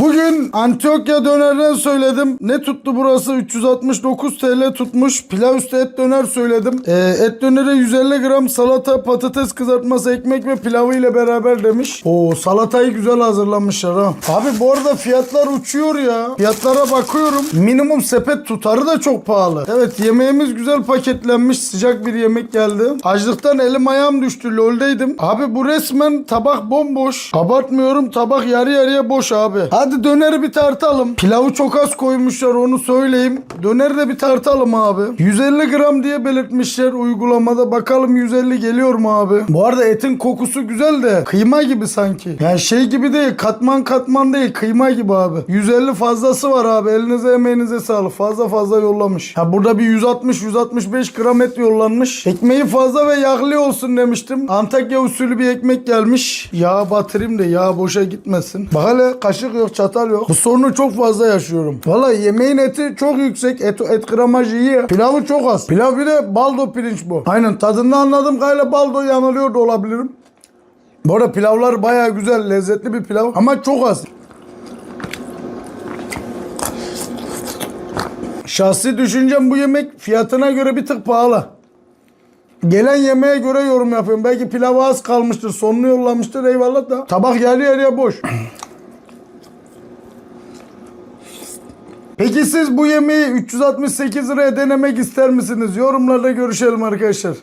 Bugün Antiyokya dönerden söyledim. Ne tuttu burası? 369 TL tutmuş. Pilav üstü et döner söyledim. Ee, et dönere 150 gram salata, patates kızartması, ekmek ve pilavı ile beraber demiş. Oo salatayı güzel hazırlamışlar ha. Abi bu arada fiyatlar uçuyor ya. Fiyatlara bakıyorum. Minimum sepet tutarı da çok pahalı. Evet yemeğimiz güzel paketlenmiş. Sıcak bir yemek geldi. Açlıktan elim ayağım düştü. Loldeydim. Abi bu resmen tabak bomboş. Abartmıyorum tabak yarı yarıya boş abi. Hadi döneri bir tartalım. Pilavı çok az koymuşlar onu söyleyeyim. Döneri de bir tartalım abi. 150 gram diye belirtmişler uygulamada. Bakalım 150 geliyor mu abi? Bu arada etin kokusu güzel de kıyma gibi sanki. Yani şey gibi değil katman katman değil kıyma gibi abi. 150 fazlası var abi. Elinize emeğinize sağlık. Fazla fazla yollamış. Ha burada bir 160-165 gram et yollanmış. Ekmeği fazla ve yağlı olsun demiştim. Antakya usulü bir ekmek gelmiş. Yağ batırayım da yağ boşa gitmesin. Bak hele kaşık yok çatal yok. Bu sorunu çok fazla yaşıyorum. Valla yemeğin eti çok yüksek. Et, et gramajı iyi. Pilavı çok az. Pilav bir de baldo pirinç bu. Aynen tadından anladım galiba baldo yanılıyor da olabilirim. Bu arada pilavlar baya güzel, lezzetli bir pilav ama çok az. Şahsi düşüncem bu yemek fiyatına göre bir tık pahalı. Gelen yemeğe göre yorum yapıyorum. Belki pilavı az kalmıştır, sonunu yollamıştır eyvallah da. Tabak yarı yarıya boş. Peki siz bu yemeği 368 liraya denemek ister misiniz? Yorumlarda görüşelim arkadaşlar.